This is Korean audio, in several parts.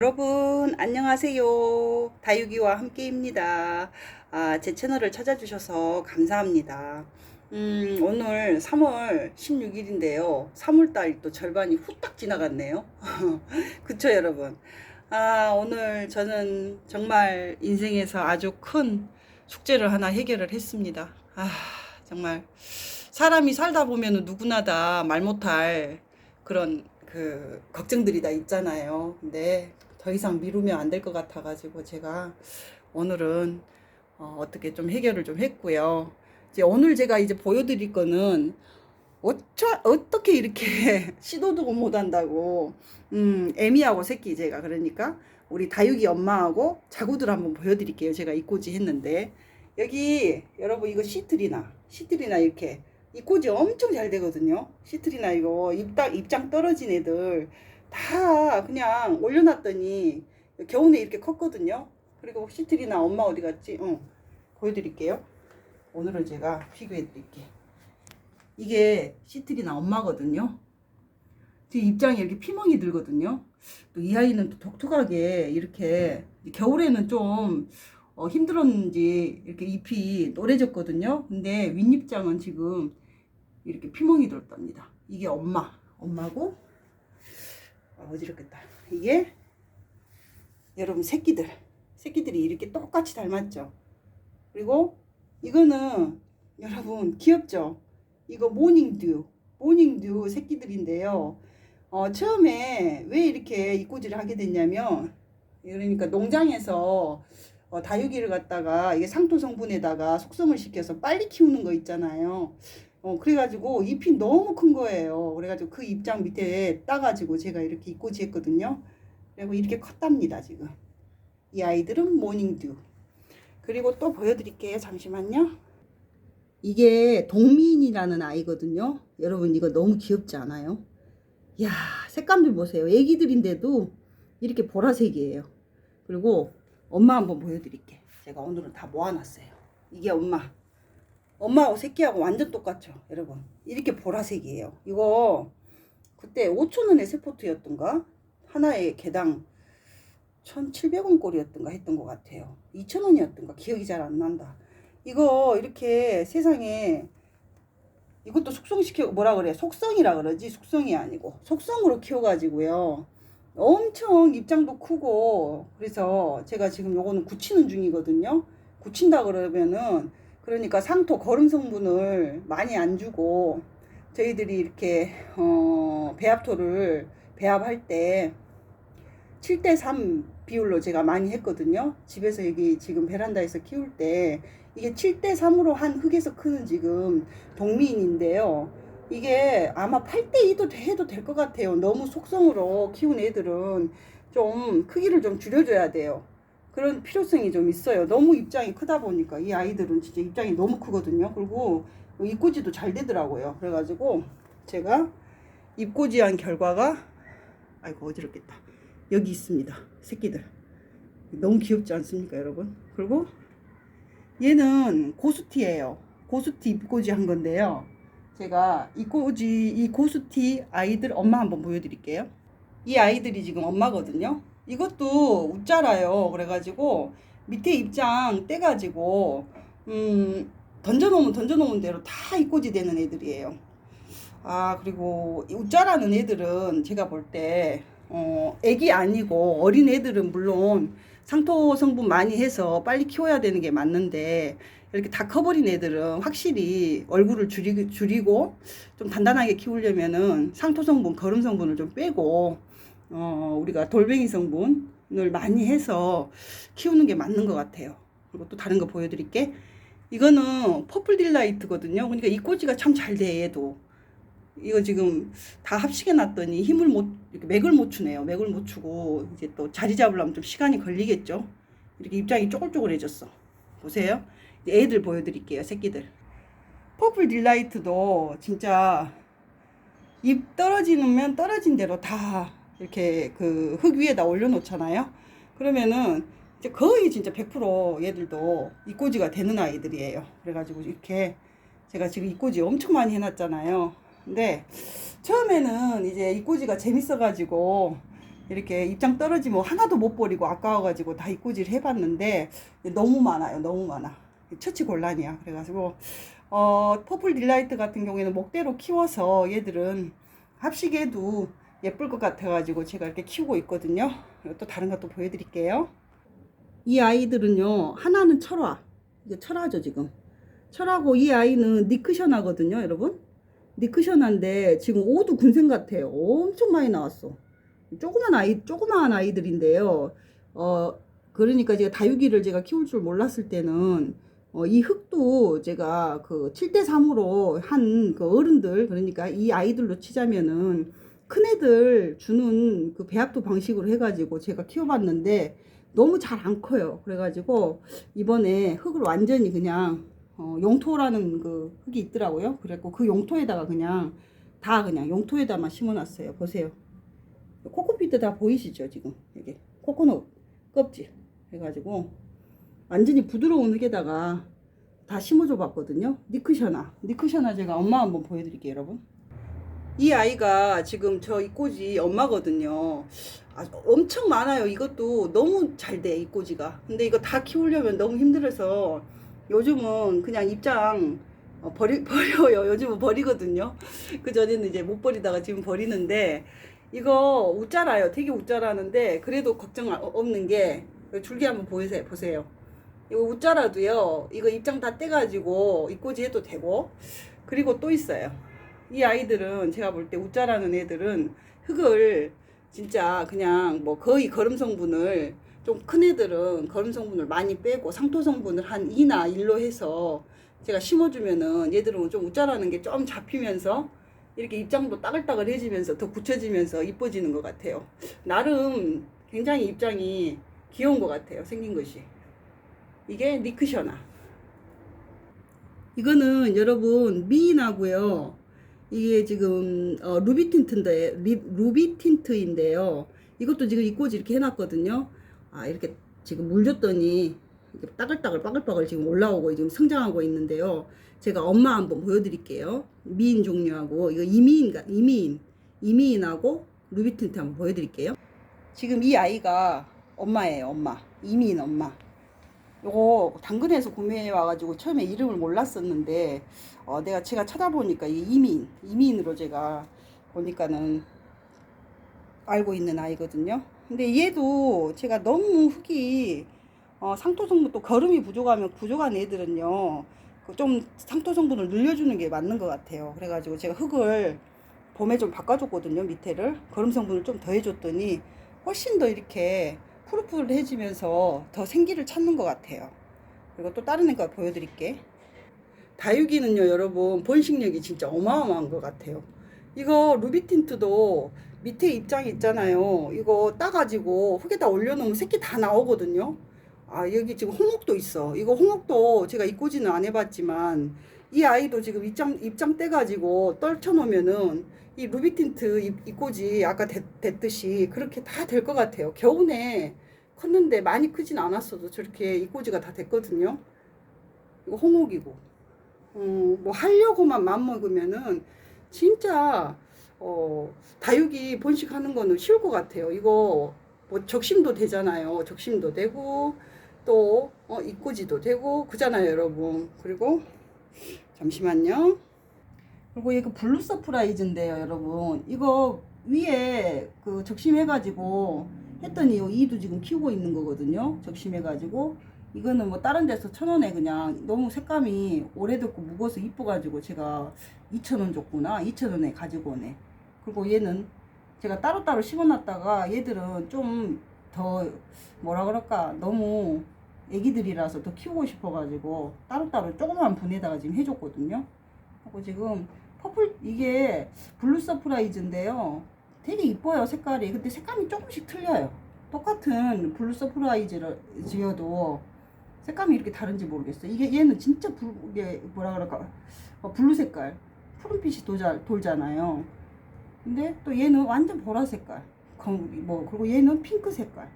여러분 안녕하세요. 다육이와 함께입니다. 아, 제 채널을 찾아주셔서 감사합니다. 음, 오늘 3월 16일인데요. 3월달 또 절반이 후딱 지나갔네요. 그쵸 여러분? 아 오늘 저는 정말 인생에서 아주 큰 숙제를 하나 해결을 했습니다. 아 정말 사람이 살다 보면 누구나 다 말 못할 그런 그 걱정들이 다 있잖아요. 근데 더 이상 미루면 안 될 것 같아가지고 제가 오늘은 어, 어떻게 좀 해결을 좀 했고요. 이제 오늘 제가 이제 보여드릴 거는 어쩌, 어떻게 이렇게 시도도 못 한다고 음 애미하고 새끼 제가 그러니까 우리 다육이 엄마하고 자구들 한번 보여드릴게요. 제가 이꼬지 했는데 여기 여러분 이거 시트리나 시트리나 이렇게 이꼬지 엄청 잘 되거든요. 시트리나 이거 입당, 입장 떨어진 애들 다 그냥 올려놨더니 겨우내 이렇게 컸거든요. 그리고 시트리나 엄마 어디 갔지? 어, 보여드릴게요. 오늘은 제가 비교해드릴게요. 이게 시트리나 엄마거든요. 제 입장이 이렇게 피멍이 들거든요. 또 이 아이는 또 독특하게 이렇게 겨울에는 좀 어, 힘들었는지 이렇게 잎이 노래졌거든요. 근데 윗잎장은 지금 이렇게 피멍이 들었답니다. 이게 엄마, 엄마고 아, 어지럽겠다. 이게 여러분 새끼들, 새끼들이 이렇게 똑같이 닮았죠. 그리고 이거는 여러분 귀엽죠. 이거 모닝듀, 모닝듀 새끼들인데요. 어, 처음에 왜 이렇게 이꼬지를 하게 됐냐면 그러니까 농장에서 어, 다육이를 갖다가 이게 상토 성분에다가 숙성을 시켜서 빨리 키우는 거 있잖아요. 어, 그래가지고 잎이 너무 큰 거예요. 그래가지고 그 잎장 밑에 따가지고 제가 이렇게 잎꽂이 했거든요. 그리고 이렇게 컸답니다, 지금. 이 아이들은 모닝듀. 그리고 또 보여드릴게요. 잠시만요. 이게 동민이라는 아이거든요. 여러분 이거 너무 귀엽지 않아요? 이야 색감들 보세요. 애기들인데도 이렇게 보라색이에요. 그리고 엄마 한번 보여드릴게. 제가 오늘은 다 모아놨어요. 이게 엄마. 엄마하고 새끼하고 완전 똑같죠, 여러분. 이렇게 보라색이에요. 이거 그때 5천원의 세포트였던가? 하나에 개당 1,700원 꼴이었던가 했던 것 같아요. 2,000원이었던가 기억이 잘 안 난다. 이거 이렇게 세상에 이것도 숙성시켜 뭐라 그래 속성이라 그러지 숙성이 아니고 속성으로 키워가지고요 엄청 입장도 크고 그래서 제가 지금 요거는 굳히는 중이거든요 굳힌다 그러면은 그러니까 상토 거름 성분을 많이 안 주고 저희들이 이렇게 어 배합토를 배합할 때 7대 3 비율로 제가 많이 했거든요 집에서 여기 지금 베란다에서 키울 때 이게 7대 3으로 한 흙에서 크는 지금 동미인인데요. 이게 아마 8대 2도 해도 될 것 같아요. 너무 속성으로 키운 애들은 좀 크기를 좀 줄여줘야 돼요. 그런 필요성이 좀 있어요. 너무 입장이 크다 보니까 이 아이들은 진짜 입장이 너무 크거든요. 그리고 입꼬지도 잘 되더라고요. 그래가지고 제가 입꼬지한 결과가 아이고 어지럽겠다. 여기 있습니다. 새끼들. 너무 귀엽지 않습니까, 여러분? 그리고 얘는 고수티예요. 고수티 입꼬지 한 건데요. 제가 이 꼬지 이 고수티 아이들 엄마 한번 보여드릴게요. 이 아이들이 지금 엄마거든요. 이것도 웃자라요. 그래가지고 밑에 입장 떼가지고 음 던져놓으면 던져놓은 대로 다 입꼬지 되는 애들이에요. 아 그리고 웃자라는 애들은 제가 볼때 어, 애기 아니고 어린 애들은 물론 상토 성분 많이 해서 빨리 키워야 되는 게 맞는데 이렇게 다 커버린 애들은 확실히 얼굴을 줄이, 줄이고 좀 단단하게 키우려면은 상토 성분, 거름 성분을 좀 빼고 어, 우리가 돌멩이 성분을 많이 해서 키우는 게 맞는 것 같아요. 그리고 또 다른 거 보여드릴게. 이거는 퍼플 딜라이트거든요. 그러니까 이 꼬지가 참 잘 돼, 얘도. 이거 지금 다 합식해 놨더니 힘을 못 맥을 못 추네요. 맥을 못 추고 이제 또 자리 잡으려면 좀 시간이 걸리겠죠. 이렇게 입장이 쪼글쪼글해졌어. 보세요. 애들 보여드릴게요. 새끼들. 퍼플 딜라이트도 진짜 입 떨어지면 떨어진 대로 다 이렇게 그 흙 위에다 올려놓잖아요. 그러면은 이제 거의 진짜 100% 얘들도 이꼬지가 되는 아이들이에요. 그래가지고 이렇게 제가 지금 이꼬지 엄청 많이 해놨잖아요. 근데 처음에는 이제 이꼬지가 재밌어가지고 이렇게 입장 떨어지면 하나도 못 버리고 아까워가지고 다 입고지를 해봤는데 너무 많아요. 너무 많아. 처치 곤란이야. 그래가지고 어, 퍼플 딜라이트 같은 경우에는 목대로 키워서 얘들은 합식에도 예쁠 것 같아가지고 제가 이렇게 키우고 있거든요. 또 다른 것도 보여드릴게요. 이 아이들은요, 하나는 철화. 이게 철화죠, 지금. 철하고 이 아이는 니크셔나거든요, 여러분. 니크셔나인데 지금 오도 군생 같아요. 엄청 많이 나왔어. 조그만 아이, 조그마한 아이들인데요. 어, 그러니까 제가 다육이를 제가 키울 줄 몰랐을 때는 어, 이 흙도 제가 그 7대3으로 한 그 어른들, 그러니까 이 아이들로 치자면은 큰 애들 주는 그 배합도 방식으로 해가지고 제가 키워봤는데 너무 잘 안 커요. 그래가지고 이번에 흙을 완전히 그냥 어, 용토라는 그 흙이 있더라고요. 그래갖고 그 용토에다가 그냥 다 그냥 용토에다만 심어놨어요. 보세요. 코코피트 다 보이시죠? 지금 이게 코코넛 껍질 해가지고 완전히 부드러운 흙에다가 다 심어줘 봤거든요. 니크셔나. 니크셔나 제가 엄마 한번 보여드릴게요, 여러분. 이 아이가 지금 저 이꼬지 엄마거든요. 아, 엄청 많아요. 이것도 너무 잘 돼, 이꼬지가. 근데 이거 다 키우려면 너무 힘들어서 요즘은 그냥 입장 어, 버리, 버려요. 요즘은 버리거든요. 그 전에는 이제 못 버리다가 지금 버리는데 이거 웃자라요. 되게 웃자라는데 그래도 걱정 없는 게 줄기 한번 보세요. 보세요. 이거 웃자라도요. 이거 입장 다 떼가지고 이꼬지 해도 되고 그리고 또 있어요. 이 아이들은 제가 볼때 웃자라는 애들은 흙을 진짜 그냥 뭐 거의 거름 성분을 좀 큰 애들은 거름 성분을 많이 빼고 상토 성분을 한 2나 1로 해서 제가 심어주면은 얘들은 좀 웃자라는 게 좀 잡히면서 이렇게 입장도 따글따글해지면서 더 굳혀지면서 이뻐지는 것 같아요. 나름 굉장히 입장이 귀여운 것 같아요. 생긴 것이. 이게 니크셔나. 이거는 여러분 미인하고요. 이게 지금 어, 루비 틴트인데 리, 루비 틴트인데요. 이것도 지금 입꼬지 이렇게 해놨거든요. 아 이렇게 지금 물 줬더니 따글따글 빠글빠글 지금 올라오고 지금 성장하고 있는데요. 제가 엄마 한번 보여드릴게요. 미인 종류하고 이거 이미인가 이미인 이미인하고 루비 틴트 한번 보여드릴게요. 지금 이 아이가 엄마예요. 엄마 이미인 엄마. 요거 당근에서 구매해 와가지고 처음에 이름을 몰랐었는데 어, 내가 제가 찾아보니까 이 이민 이민으로 제가 보니까는 알고 있는 아이거든요. 근데 얘도 제가 너무 흙이 어, 상토 성분 또 거름이 부족하면 부족한 애들은요 그좀 상토 성분을 늘려주는 게 맞는 것 같아요. 그래가지고 제가 흙을 봄에 좀 바꿔줬거든요 밑에를 거름 성분을 좀 더해줬더니 훨씬 더 이렇게 푸릇푸릇해지면서 더 생기를 찾는 것 같아요. 그리고 또 다른 애가 보여드릴게. 다육이는요, 여러분, 번식력이 진짜 어마어마한 것 같아요. 이거 루비 틴트도 밑에 입장이 있잖아요. 이거 따가지고 흙에다 올려놓으면 새끼 다 나오거든요. 아, 여기 지금 홍옥도 있어. 이거 홍옥도 제가 입고지는 안 해봤지만, 이 아이도 지금 입장, 입장 떼가지고 떨쳐놓으면은 이 루비 틴트 입, 입고지 아까 됐, 됐듯이 그렇게 다 될 것 같아요. 겨우내 컸는데 많이 크진 않았어도 저렇게 입고지가 다 됐거든요. 이거 홍옥이고. 어, 뭐 하려고만 맘먹으면은 진짜 어, 다육이 번식하는 거는 쉬울 것 같아요. 이거 뭐 적심도 되잖아요. 적심도 되고 또 어, 입고지도 되고 그잖아요, 여러분. 그리고 잠시만요. 그리고 이거 블루 서프라이즈인데요, 여러분. 이거 위에 그 적심해 가지고 했더니 요 이도 지금 키우고 있는 거거든요. 적심해 가지고 이거는 뭐 다른 데서 천 원에 그냥 너무 색감이 오래됐고 무거워서 이뻐 가지고 제가 2천 원 줬구나. 2천 원에 가지고 오네. 그리고 얘는 제가 따로따로 심어놨다가 얘들은 좀 더 뭐라 그럴까 너무 애기들이라서 더 키우고 싶어가지고 따로따로 조그만 분에다가 지금 해줬거든요. 하고 지금 퍼플 이게 블루 서프라이즈인데요. 되게 이뻐요 색깔이. 근데 색감이 조금씩 틀려요. 똑같은 블루 서프라이즈를 지어도 색감이 이렇게 다른지 모르겠어요. 이게 얘는 진짜 블, 이게 뭐라 그럴까 어, 블루 색깔 푸른빛이 도자, 돌잖아요. 근데 또 얘는 완전 보라 색깔. 검- 뭐 그리고 얘는 핑크 색깔.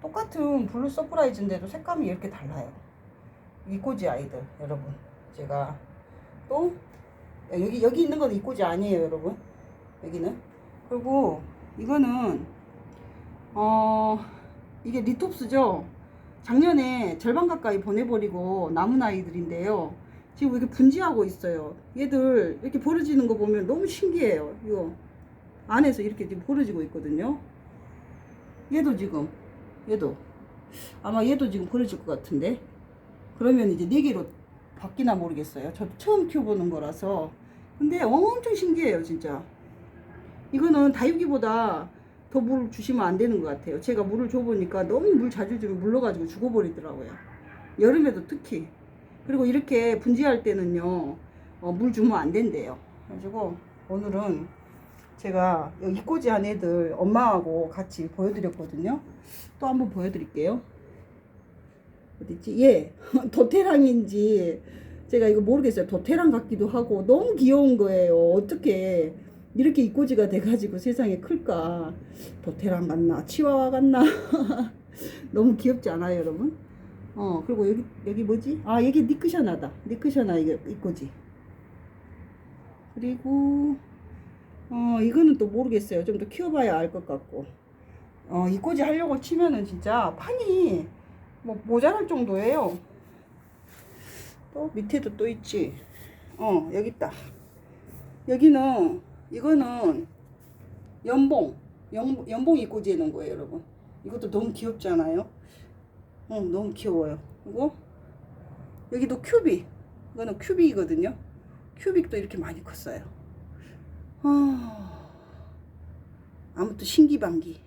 똑같은 블루 서프라이즈인데도 색감이 이렇게 달라요. 이꼬지 아이들 여러분 제가 또 여기 여기 있는 건 이꼬지 아니에요 여러분 여기는 그리고 이거는 어, 이게 리톱스죠? 작년에 절반 가까이 보내버리고 남은 아이들인데요. 지금 이렇게 분지하고 있어요. 얘들 이렇게 벌어지는 거 보면 너무 신기해요. 이거 안에서 이렇게 지금 벌어지고 있거든요. 얘도 지금, 얘도. 아마 얘도 지금 벌어질 것 같은데. 그러면 이제 네 개로 바뀌나 모르겠어요. 저도 처음 키워보는 거라서. 근데 엄청 신기해요, 진짜. 이거는 다육이보다 더물 주시면 안 되는 것 같아요. 제가 물을 줘보니까 너무 물 자주 주면 물러가지고 죽어버리더라고요. 여름에도 특히. 그리고 이렇게 분지할 때는요, 어, 물 주면 안 된대요. 그래가지고 오늘은 제가 여기 이꼬지 한 애들 엄마하고 같이 보여드렸거든요. 또 한번 보여드릴게요. 어딨지? 예. 도테랑인지 제가 이거 모르겠어요. 도테랑 같기도 하고 너무 귀여운 거예요. 어떻게 이렇게 이꼬지가 돼가지고 세상에 클까? 도테랑 같나? 치와와 같나? 너무 귀엽지 않아요, 여러분? 어, 그리고 여기, 여기 뭐지? 아, 여기 니크샤나다. 니크샤나 이거 이꼬지. 그리고, 어, 이거는 또 모르겠어요. 좀 더 키워봐야 알 것 같고. 어, 이꼬지 하려고 치면은 진짜 판이 뭐 모자랄 정도예요. 또 밑에도 또 있지. 어, 여기 있다. 여기는 이거는 연봉 연, 연봉 이꼬지에 넣은 거예요 여러분 이것도 너무 귀엽지 않아요? 어 너무 귀여워요 그리고 여기도 큐빅 이거는 큐빅이거든요 큐빅도 이렇게 많이 컸어요 아 아무튼 신기반기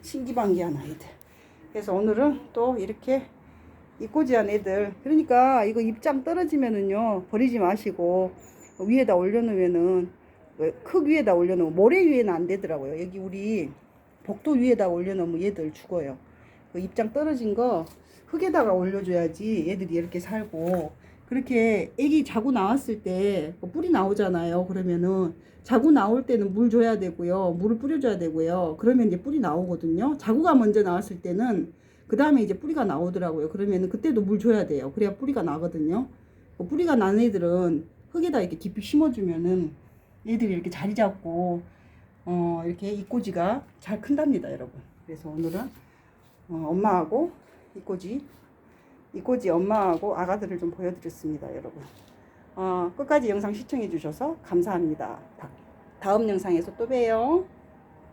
신기반기한 아이들 그래서 오늘은 또 이렇게 이꼬지한 애들 그러니까 이거 입장 떨어지면은요 버리지 마시고 위에다 올려놓으면은 흙 위에다 올려놓으면 모래 위에는 안 되더라고요. 여기 우리 복도 위에다 올려놓으면 얘들 죽어요. 그 입장 떨어진 거 흙에다가 올려줘야지 얘들이 이렇게 살고 그렇게 애기 자고 나왔을 때뭐 뿌리 나오잖아요. 그러면은 자고 나올 때는 물 줘야 되고요. 물을 뿌려줘야 되고요. 그러면 이제 뿌리 나오거든요. 자고가 먼저 나왔을 때는 그 다음에 이제 뿌리가 나오더라고요. 그러면은 그때도 물 줘야 돼요. 그래야 뿌리가 나거든요. 뭐 뿌리가 난 애들은 흙에다 이렇게 깊이 심어주면은 얘들이 이렇게 자리 잡고 어 이렇게 이꼬지가 잘 큰답니다, 여러분. 그래서 오늘은 어, 엄마하고 이꼬지 이꼬지 엄마하고 아가들을 좀 보여드렸습니다, 여러분. 어, 끝까지 영상 시청해 주셔서 감사합니다. 다- 다음 영상에서 또 봬요.